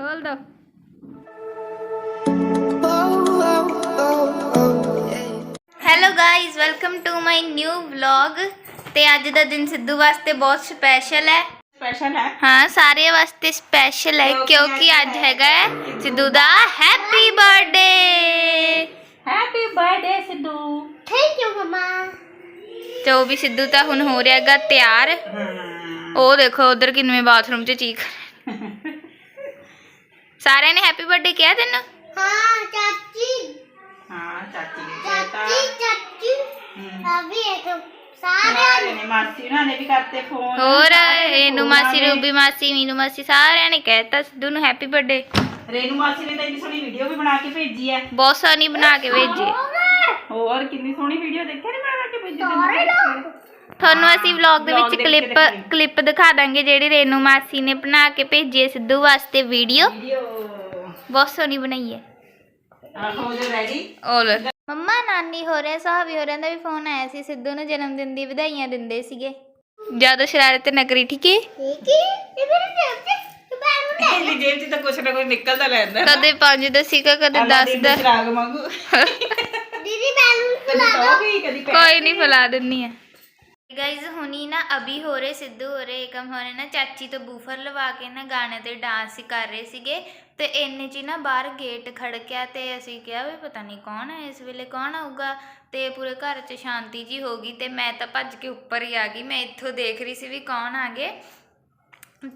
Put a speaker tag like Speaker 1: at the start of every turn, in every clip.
Speaker 1: ਖੋਲ ਦੋ। Hello guys welcome to my new vlog ਤੇ ਅੱਜ ਦਾ ਦਿਨ ਸਿੱਧੂ ਵਾਸਤੇ ਬਹੁਤ ਸਪੈਸ਼ਲ ਹੈ।
Speaker 2: ਸਪੈਸ਼ਲ ਹੈ?
Speaker 1: ਹਾਂ ਸਾਰਿਆਂ ਵਾਸਤੇ ਸਪੈਸ਼ਲ ਹੈ ਕਿਉਂਕਿ ਅੱਜ ਹੈਗਾ ਹੈ ਸਿੱਧੂ ਦਾ happy birthday
Speaker 2: happy birthday Sidhu.
Speaker 3: Thank you ਮਮਾ
Speaker 1: ਤੇ ਉਹ ਵੀ ਸਿੱਧੂ ਤਾਂ ਹੁਣ ਹੋ ਰਿਹਾਗਾ ਤਿਆਰ। ਉਹ ਦੇਖੋ ਉਧਰ ਕਿੰਨਵੇਂ ਬਾਥਰੂਮ 'ਚ ਚੀਕ ਸਾਰਿਆਂ ਨੇ ਹੈਪੀ ਬਰਥਡੇ ਕਿਹਾ ਤੈਨੂੰ?
Speaker 3: ਹਾਂ ਚਾਚੀ।
Speaker 2: ਹਾਂ ਚਾਚੀ ਨੇ ਕਹਿਤਾ
Speaker 3: ਚਾਚੀ ਚਾਚੀ।
Speaker 2: ਹਮ।
Speaker 3: ਇੱਕ ਸਾਰਿਆਂ
Speaker 2: ਸਾਰਿਆਂ ਨੇ। ਮਾਸੀ ਉਹਨਾਂ ਨੇ ਵੀ ਕਰਤੇ ਫੋਨ
Speaker 1: ਹੋਰ ਇਹਨੂੰ ਮਾਸੀ ਰੂਬੀ ਮਾਸੀ ਮੀਨੂ ਮਾਸੀ ਸਾਰਿਆਂ ਨੇ ਕਹਿਤਾ ਸਿੱਧੂ ਨੂੰ ਹੈਪੀ ਬਰਥਡੇ
Speaker 2: ਰੇਨੂ ਮਾਸੀ ਨੇ ਤਾਂ ਇੰਨੀ ਸੋਹਣੀ ਵੀਡੀਓ ਵੀ ਬਣਾ ਕੇ ਭੇਜੀ ਹੈ
Speaker 1: ਬਹੁਤ ਸੋਹਣੀ ਬਣਾ ਕੇ ਭੇਜੀ।
Speaker 2: ਹੋਰ। ਕਿੰਨੀ ਸੋਹਣੀ ਵੀਡੀਓ ਦੇਖਿਆ ਨਹੀਂ ਬਣਾ ਕੇ ਭੇਜੀ ਤੈਨੂੰ?
Speaker 1: ਤੁਹਾਨੂੰ ਅਸੀਂ ਵਲੌਗ ਦੇ ਵਿੱਚ ਕਲਿੱਪ। ਕਲਿੱਪ ਦਿਖਾ ਦਾਂਗੇ ਜਿਹੜੀ ਰੇਨੂ ਮਾਸੀ ਨੇ ਬਣਾ ਕੇ ਭੇਜੀ ਹੈ ਸਿੱਧੂ ਵਾਸਤੇ ਵੀਡੀਓ ਬਹੁਤ ਸੋਹਣੀ ਬਣਾਈ ਹੈ।
Speaker 2: ਆਹੋ ਜੋ ਰੈਡੀ
Speaker 1: ਔਰ ਮੰਮਾ ਨਾਨੀ ਹੋ ਰਹੇ ਸਾਹਬੀ ਹੋ ਦਾ ਵੀ ਫੋਨ ਆਇਆ ਸੀ। ਸਿੱਧੂ ਨੂੰ ਜਨਮ ਦਿਨ ਦੀ ਵਧਾਈਆਂ ਦਿੰਦੇ ਸੀਗੇ। ਜ਼ਿਆਦਾ ਸ਼ਰਾਰਤ ਨਾ ਕਰੀ ਠੀਕ ਹੈ
Speaker 3: ਠੀਕ ਹੈ ਇਹ ਮੇਰੇ ਜੇਬ ਚ
Speaker 2: ਇਹਦੀ ਜੇਬ 'ਚ ਤਾਂ ਕੁਛ ਨਾ ਕੁਛ ਨਿਕਲਦਾ ਰਹਿੰਦਾ।
Speaker 1: ਕਦੇ 5 ਦਸੀਗਾ ਕਦੇ 10 ਦਾ
Speaker 3: ਦੀਦੀ ਬੈਲੂਨ
Speaker 2: ਕਦੀ ਟੋਪੀ ਕਦੀ ਪੈਨ
Speaker 1: ਕੋਈ ਨਹੀਂ ਫਲਾ ਦਿੰਨੀ ਆ। ਗਾਇਜ਼ ਹੁਣੀ ਨਾ ਅਭੀ ਹੋ ਰਹੇ, ਸਿੱਧੂ ਹੋ ਰਹੇ, ਏਕਮ ਹੋ ਰਹੇ ਨਾ, ਚਾਚੀ ਤੋਂ ਬੂਫਰ ਲਵਾ ਕੇ ਨਾ ਗਾਣੇ ਤੇ ਡਾਂਸ ਹੀ ਕਰ ਰਹੇ ਸੀਗੇ ਤੇ ਇੰਨੇ ਚ ਹੀ ਨਾ ਬਾਹਰ ਗੇਟ ਖੜਕਿਆ ਤੇ ਅਸੀਂ ਕਿਹਾ ਵੀ ਪਤਾ ਨਹੀਂ ਕੌਣ ਹੈ ਇਸ ਵੇਲੇ ਕੌਣ ਆਊਗਾ ਤੇ ਪੂਰੇ ਘਰ 'ਚ ਸ਼ਾਂਤੀ ਜੀ ਹੋ ਗਈ ਤੇ ਮੈਂ ਤਾਂ ਭੱਜ ਕੇ ਉੱਪਰ ਹੀ ਆ ਗਈ, ਮੈਂ ਇੱਥੋਂ ਦੇਖ ਰਹੀ ਸੀ ਵੀ ਕੌਣ ਆ ਗਏ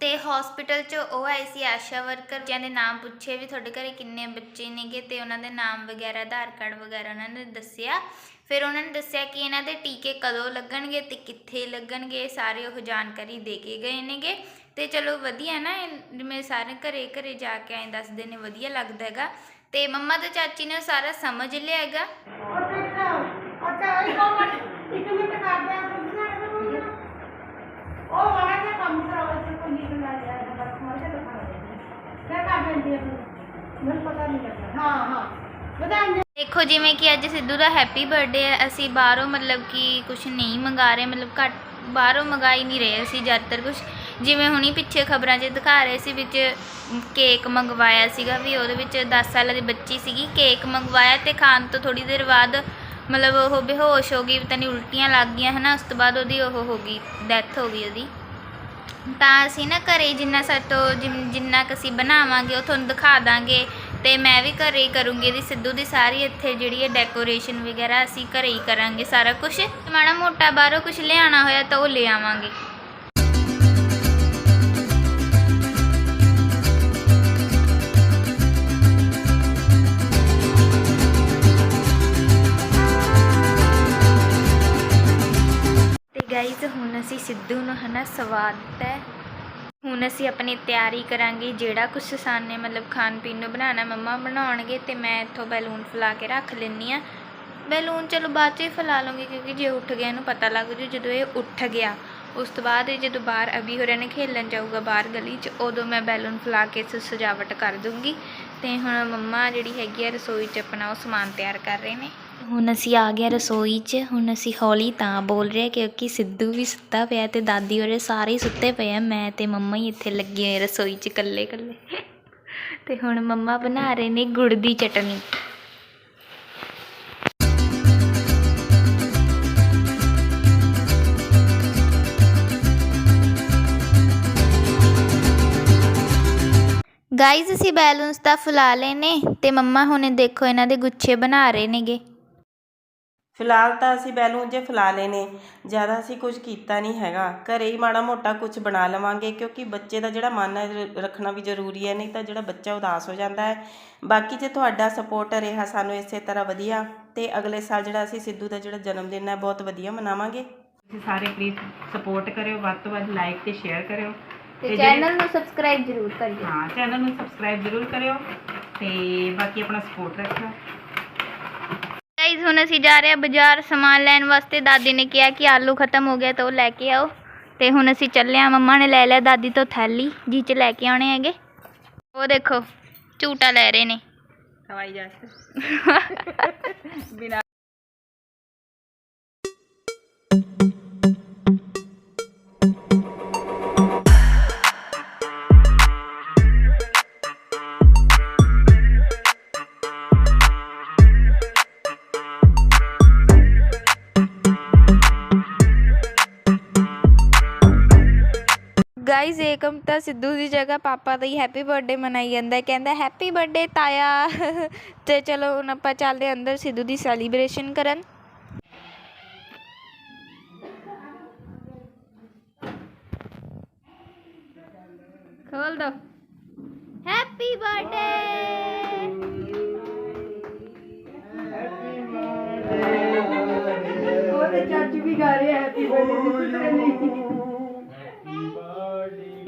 Speaker 1: ਤੇ ਹਸਪੀਟਲ 'ਚ ਉਹ ਆਈ ਸੀ ਆਸ਼ਾ ਵਰਕਰ, ਜਿਹਨਾਂ ਦੇ ਨਾਮ ਪੁੱਛੇ ਵੀ ਤੁਹਾਡੇ ਘਰੇ ਕਿੰਨੇ ਬੱਚੇ ਨੇਗੇ ਤੇ ਉਹਨਾਂ ਦੇ ਨਾਮ ਵਗੈਰਾ, ਆਧਾਰ ਕਾਰਡ ਵਗੈਰਾ ਉਹਨਾਂ ਨੇ ਦੱਸਿਆ। ਫਿਰ ਉਹਨਾਂ ਨੇ ਦੱਸਿਆ ਕਿ ਇਹਨਾਂ ਦੇ ਟੀਕੇ ਕਦੋਂ ਲੱਗਣਗੇ ਤੇ ਕਿੱਥੇ ਲੱਗਣਗੇ, ਸਾਰੇ ਉਹ ਜਾਣਕਾਰੀ ਦੇ ਕੇ ਗਏ ਨੇਗੇ। ਤੇ ਚਲੋ ਵਧੀਆ ਨਾ ਜਿਵੇਂ ਸਾਰੇ ਘਰੇ ਘਰੇ ਜਾ ਕੇ ਐਂ ਦੱਸਦੇ ਨੇ ਵਧੀਆ ਲੱਗਦਾ ਹੈਗਾ। ਤੇ ਮੰਮਾ ਤੇ ਚਾਚੀ ਨੇ ਸਾਰਾ ਸਮਝ ਲਿਆ ਹੈਗਾ।
Speaker 3: ਮੈਨੂੰ ਪਤਾ ਨਹੀਂ ਲੱਗਦਾ। ਹਾਂ ਹਾਂ। ਵਧਾਈਆਂ।
Speaker 1: ਦੇਖੋ, ਜਿਵੇਂ ਕਿ ਅੱਜ ਸਿੱਧੂ ਦਾ ਹੈਪੀ ਬਰਥਡੇ ਹੈ, ਅਸੀਂ ਬਾਹਰੋਂ ਮਤਲਬ ਕਿ ਕੁਝ ਨਹੀਂ ਮੰਗਾ ਰਹੇ, ਮਤਲਬ ਘੱਟ ਬਾਹਰੋਂ ਮੰਗਾ ਹੀ ਨਹੀਂ ਰਹੇ ਅਸੀਂ ਜ਼ਿਆਦਾਤਰ ਕੁਝ ਜਿਵੇਂ ਹੁਣੀ ਪਿੱਛੇ ਖਬਰਾਂ 'ਚ ਦਿਖਾ ਰਹੇ ਸੀ ਵਿੱਚ ਕੇਕ ਮੰਗਵਾਇਆ ਸੀਗਾ ਵੀ ਉਹਦੇ ਵਿੱਚ 10 ਸਾਲਾਂ ਦੀ ਬੱਚੀ ਸੀਗੀ ਕੇਕ ਮੰਗਵਾਇਆ ਤੇ ਖਾਣ ਤੋਂ ਥੋੜੀ ਦੇਰ ਬਾਅਦ ਮਤਲਬ ਉਹ ਬੇਹੋਸ਼ ਹੋ ਗਈ ਪਤਾ ਨਹੀਂ ਉਲਟੀਆਂ ਲੱਗ ਗਈਆਂ, ਹਨਾ, ਉਸ ਤੋਂ ਬਾਅਦ ਉਹਦੀ ਉਹ ਹੋ ਗਈ ਡੈਥ ਹੋ ਗਈ ਉਹਦੀ। ਤਾਂ ਅਸੀਂ ਨਾ ਘਰੇ ਜਿੰਨਾ ਸਾਡੇ ਤੋਂ ਜਿੰਨ- ਜਿੰਨਾ ਕੁ ਅਸੀਂ ਬਣਾਵਾਂਗੇ, ਉਹ ਤੁਹਾਨੂੰ ਦਿਖਾ ਦਾਂਗੇ। ਤੇ ਮੈਂ ਵੀ ਘਰੇ ਹੀ ਕਰੂੰਗੀ ਇਹਦੀ ਸਿੱਧੂ ਦੀ ਸਾਰੀ ਇੱਥੇ ਜਿਹੜੀ ਹੈ ਡੈਕੋਰੇਸ਼ਨ ਵਗੈਰਾ ਅਸੀਂ ਘਰੇ ਹੀ ਕਰਾਂਗੇ ਸਾਰਾ ਕੁਝ ਮਾੜਾ ਮੋਟਾ ਬਾਹਰੋਂ ਕੁਝ ਲਿਆਣਾ ਹੋਇਆ ਤਾਂ ਉਹ ਲੈ ਆਵਾਂਗੇ। ਗਾਈਜ਼ ਹੁਣ ਅਸੀਂ ਸਿੱਧੂ ਨੂੰ ਹਨਾ ਸਵਾਦ ਹੈ। ਹੁਣ ਅਸੀਂ ਆਪਣੀ ਤਿਆਰੀ ਕਰਾਂਗੇ ਜਿਹੜਾ ਕੁਝ ਸਾਨੇ ਮਤਲਬ ਖਾਣ ਪੀਣ ਨੂੰ ਬਣਾਉਣਾ, ਮੰਮਾ ਬਣਾਉਣਗੇ ਤੇ ਮੈਂ ਇੱਥੋਂ ਬੈਲੂਨ ਫੁਲਾ ਕੇ ਰੱਖ ਲੈਣੀ ਆ ਬੈਲੂਨ ਚਲੋ ਬਾਅਦ ਚ ਹੀ ਫੁਲਾ ਲਵਾਂਗੇ ਕਿਉਂਕਿ ਜੇ ਉੱਠ ਗਿਆ ਇਹਨੂੰ ਪਤਾ ਲੱਗ ਜੂ ਜਦੋਂ ਇਹ ਉੱਠ ਗਿਆ। ਉਸ ਤੋਂ ਬਾਅਦ ਇਹ ਜਦੋਂ ਬਾਹਰ ਅਭੀ ਹੋਰਾਂ ਨੇ ਖੇਲਣ ਜਾਊਗਾ ਬਾਹਰ ਗਲੀ 'ਚ, ਉਦੋਂ ਮੈਂ ਬੈਲੂਨ ਫੁਲਾ ਕੇ ਇਸ ਸਜਾਵਟ ਕਰ ਦੂੰਗੀ। ਤੇ ਹੁਣ ਮੰਮਾ ਜਿਹੜੀ ਹੈਗੀ ਆ ਰਸੋਈ 'ਚ ਆਪਣਾ ਉਹ ਸਮਾਨ ਤਿਆਰ ਕਰ ਰਹੇ ਨੇ। ਹੁਣ ਅਸੀਂ ਆ ਗਏ ਰਸੋਈ 'ਚ, ਹੁਣ ਅਸੀਂ ਹੌਲੀ ਤਾਂ ਬੋਲ ਰਹੇ ਕਿਉਂਕਿ ਸਿੱਧੂ ਵੀ ਸੁੱਤਾ ਪਿਆ ਤੇ ਦਾਦੀ ਹੋਰੇ ਸਾਰੇ ਹੀ ਸੁੱਤੇ ਪਏ ਆ, ਮੈਂ ਤੇ ਮੰਮਾ ਹੀ ਇੱਥੇ ਲੱਗੇ ਹੋਏ ਰਸੋਈ 'ਚ ਇਕੱਲੇ ਇਕੱਲੇ। ਤੇ ਹੁਣ ਮੰਮਾ ਬਣਾ ਰਹੇ ਨੇ ਗੁੜ ਦੀ ਚਟਨੀ। ਗਾਈਜ਼ ਅਸੀਂ ਬੈਲੂਨਸ ਤਾਂ ਫੁਲਾ ਲਏ ਨੇ ਤੇ ਮੰਮਾ ਹੁਣੇ ਦੇਖੋ ਇਹਨਾਂ ਦੇ ਗੁੱਛੇ ਬਣਾ ਰਹੇ ਨੇਗੇ।
Speaker 4: ਫਿਲਹਾਲ ਤਾਂ ਅਸੀਂ ਬੈਲੂਨ ਜੇ ਫੁਲਾ ਲਏ ਨੇ। ਜ਼ਿਆਦਾ ਅਸੀਂ ਕੁਝ ਕੀਤਾ ਨਹੀਂ ਹੈਗਾ। ਘਰੇ ਹੀ ਮਾੜਾ ਮੋਟਾ ਕੁਝ ਬਣਾ ਲਵਾਂਗੇ ਕਿਉਂਕਿ ਬੱਚੇ ਦਾ ਜਿਹੜਾ ਮਨ ਰੱਖਣਾ ਵੀ ਜ਼ਰੂਰੀ ਹੈ ਨਹੀਂ ਤਾਂ ਜਿਹੜਾ ਬੱਚਾ ਉਦਾਸ ਹੋ ਜਾਂਦਾ ਹੈ। ਬਾਕੀ ਜੇ ਤੁਹਾਡਾ ਸਪੋਰਟ ਰਿਹਾ ਸਾਨੂੰ ਇਸੇ ਤਰ੍ਹਾਂ ਵਧੀਆ ਤੇ ਅਗਲੇ ਸਾਲ ਜਿਹੜਾ ਅਸੀਂ ਸਿੱਧੂ ਦਾ ਜਿਹੜਾ ਜਨਮ ਦਿਨ ਹੈ ਬਹੁਤ ਵਧੀਆ ਮਨਾਵਾਂਗੇ।
Speaker 2: ਤੁਸੀਂ ਸਾਰੇ ਪਲੀਜ਼ ਸਪੋਰਟ ਕਰਿਓ ਵੱਧ ਤੋਂ ਵੱਧ ਲਾਈਕ ਤੇ ਸ਼ੇਅਰ ਕਰਿਓ।
Speaker 1: ਤੇ ਚੈਨਲ ਨੂੰ ਸਬਸਕ੍ਰਾਈਬ ਜ਼ਰੂਰ ਕਰਿਓ।
Speaker 2: ਹਾਂ ਚੈਨਲ ਨੂੰ ਸਬਸਕ੍ਰਾਈਬ ਜ਼ਰੂਰ ਕਰਿਓ ਤੇ ਬਾਕੀ ਆਪਣਾ ਸਪੋਰਟ ਰੱਖਿਓ।
Speaker 1: ਗਾਈਜ਼ ਹੁਣ ਅਸੀਂ ਜਾ ਰਹੇ ਹਾਂ ਬਾਜ਼ਾਰ ਸਮਾਨ ਲੈਣ ਵਾਸਤੇ। ਦਾਦੀ ਨੇ ਕਿਹਾ ਕਿ ਆਲੂ ਖਤਮ ਹੋ ਗਿਆ ਤਾਂ ਉਹ ਲੈ ਕੇ ਆਓ। ਤੇ ਹੁਣ ਅਸੀਂ ਚੱਲੇ ਆ ਮੰਮਾ ਨੇ ਲੈ ਲਿਆ ਦਾਦੀ ਤੋਂ ਥੈਲੀ ਜੀ ਚ ਲੈ ਕੇ ਆਉਣੇ ਹੈਗੇ। ਉਹ ਦੇਖੋ ਝੂਟਾ ਲੈ ਰਹੇ ਨੇ।
Speaker 2: ਹਵਾਈ ਜਹਾਜ਼। ਬਿਨਾ
Speaker 1: ਗਾਇਜ਼ ਏਕਮ ਤਾਂ ਸਿੱਧੂ ਦੀ ਜਗ੍ਹਾ ਪਾਪਾ ਦਾ ਹੀ ਹੈਪੀ ਬਰਥਡੇ ਮਨਾਈ ਜਾਂਦਾ ਕਹਿੰਦਾ ਹੈਪੀ ਬਰਥਡੇ ਤਾਇਆ! ਤੇ ਚਲੋ, ਹੁਣ ਆਪਾਂ ਚੱਲਦੇ ਹਾਂ ਅੰਦਰ ਸਿੱਧੂ ਦੀ ਸੈਲੀਬ੍ਰੇਸ਼ਨ ਕਰਨ। ਖੋਲ ਦੋ। ਹੈਪੀ ਬਰਥਡੇ
Speaker 3: ਉਹਦੇ ਚਾਚੂ ਵੀ ਗਾ ਰਹੇ happy birthday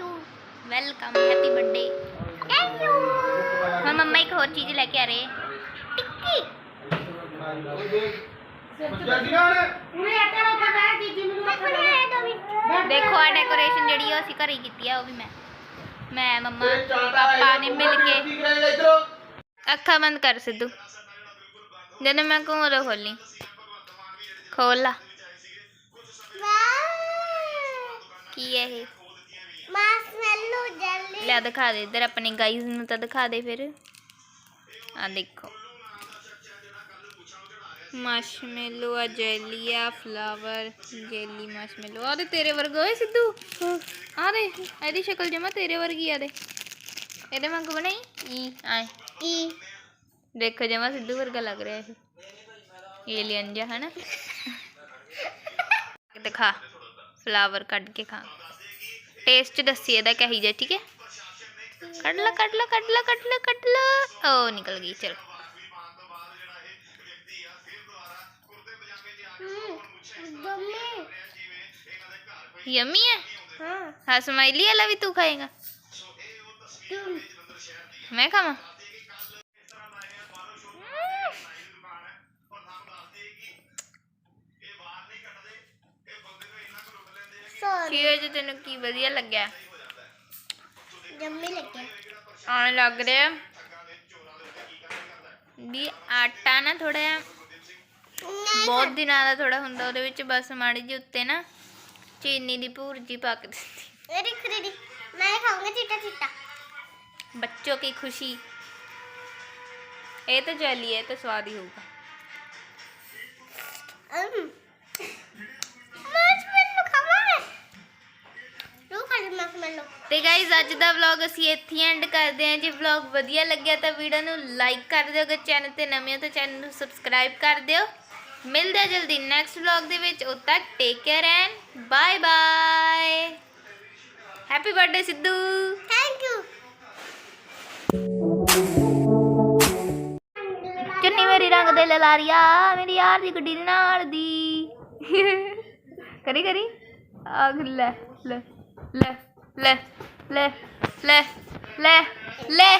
Speaker 5: Thank you
Speaker 1: welcome happy birthday thank you ਹੁਣ ਮੰਮਾ ਇੱਕ ਹੋਰ ਚੀਜ਼ ਲੈ ਕੇ ਆ ਰਹੇ ਟਿੱਕੀ
Speaker 3: ਪੂਰੇ ਆਟੇ ਨੂੰ ਉੱਤੇ ਬਹਿ ਜੀਜੀ ਮੈਨੂੰ ਰੱਖਣਾ
Speaker 1: ਦੇਖੋ ਆ ਡੈਕੋਰੇਸ਼ਨ ਜਿਹੜੀ ਆ ਅਸੀਂ ਘਰੇ ਕੀਤੀ ਆ ਉਹ ਵੀ ਮੈਂ ਮੈਂ ਮੰਮਾ ਪਾਪਾ ਨੇ ਮਿਲ ਕੇ ਅੱਖਾਂ ਬੰਦ ਕਰ ਸਿੱਧੂ ਜਦੋਂ ਮੈਂ ਕਹੂੰ ਉਦੋਂ ਖੋਲੀ ਖੋਲ ਲਾ ਕੀ ਹੈ ਇਹ
Speaker 3: ਮਾਸਮੈਲੋ ਜੈਲੀ
Speaker 1: ਲੈ ਦਿਖਾ ਦੇ ਇੱਧਰ ਆਪਣੇ ਗਾਈਜ਼ ਨੂੰ ਤਾਂ ਦਿਖਾ ਦੇ ਫਿਰ ਆ ਦੇਖੋ ਮਾਸ਼ਮੈਲੋ ਆ ਜੈਲੀ ਆ ਫਲਾਵਰ ਜੈਲੀ ਮਾਸ਼ਮੈਲੋ ਆ ਦੇ ਤੇਰੇ ਵਰਗਾ ਓਏ ਸਿੱਧੂ ਆ ਦੇ ਇਹਦੀ ਸ਼ਕਲ ਜਮਾ ਤੇਰੇ ਵਰਗੀ ਆ ਦੇ ਇਹਦੇ ਵਾਂਗ ਬਣਾਈ ਈ ਆਏ ਈ ਦੇਖੋ ਜਮਾ ਸਿੱਧੂ ਵਰਗਾ ਲੱਗ ਰਿਹਾ ਇਹ ਏਲੀਅਨ ਜਿਹਾ ਹਨਾ ਦਿਖਾ ਫਲਾਵਰ ਕੱਢ ਕੇ ਖਾ ਟੇਸਟ ਦੱਸੀ ਇਹਦਾ ਕਹੀ ਜਾ ਠੀਕ ਹੈ ਕੱਢ ਲਾ ਕੱਢ ਲਾ ਕੱਢ ਲਾ ਸ਼ੀਏ ਜੀ ਤੈਨੂੰ ਕੀ ਵਧੀਆ ਲੱਗਿਆ?
Speaker 3: ਜੰਮੀ ਲੱਗਿਆ।
Speaker 1: ਆਣ ਲੱਗ ਰਿਹਾ। ਵੀ ਆਟਾ ਨਾ ਥੋੜਾ ਬਹੁਤ ਦਿਨਾਂ ਦਾ ਥੋੜਾ ਹੁੰਦਾ ਉਹਦੇ ਵਿੱਚ ਬਸ ਮਾੜੀ ਜੀ ਉੱਤੇ ਨਾ ਚੀਨੀ ਦੀ ਭੁਰਜੀ ਪਾ ਕੇ ਦਿੱਤੀ
Speaker 3: ਇਹ ਦੇਖ ਮੈਂ ਖਾਉਂਗਾ ਚਿੱਟਾ ਚਿੱਟਾ।
Speaker 1: ਬੱਚੋ ਕੀ ਖੁਸ਼ੀ। ਇਹ ਤਾਂ ਜੈਲੀ ਹੈ ਤਾਂ ਸਵਾਦ ਹੀ ਹੋਊਗਾ। ਤੇ ਗਾਇਜ਼ ਅੱਜ ਦਾ ਵਲੌਗ ਅਸੀਂ ਇੱਥੇ ਐਂਡ ਕਰਦੇ ਹਾਂ। ਜੇ ਵਲੌਗ ਵਧੀਆ ਲੱਗਿਆ ਤਾਂ ਵੀਡੀਓ ਨੂੰ ਲਾਈਕ ਕਰ ਦਿਓ। ਅਗਰ ਚੈਨਲ ਤੇ ਨਵੇਂ ਹੋ ਤਾਂ ਚੈਨਲ ਨੂੰ ਸਬਸਕ੍ਰਾਈਬ ਕਰ ਦਿਓ। ਮਿਲਦੇ ਹਾਂ ਜਲਦੀ ਨੈਕਸਟ ਵਲੌਗ ਦੇ ਵਿੱਚ। ਉਦ ਤੱਕ take care and bye bye happy birthday Sidhu. Thank you ਚੁੰਨੀ ਮੇਰੀ ਰੰਗ ਦੇ ਲਲਾਰੀਆ ਮੇਰੀ ਯਾਰ ਦੀ ਗੱਡੀ ਦੇ ਨਾਲ ਦੀ। ਕਰੀ ਕਰੀ। ਆ ਲੈ ਲੈ। ਲੈ ਲੈ ਲੈ ਲੈ ਲੈ ਲੈ।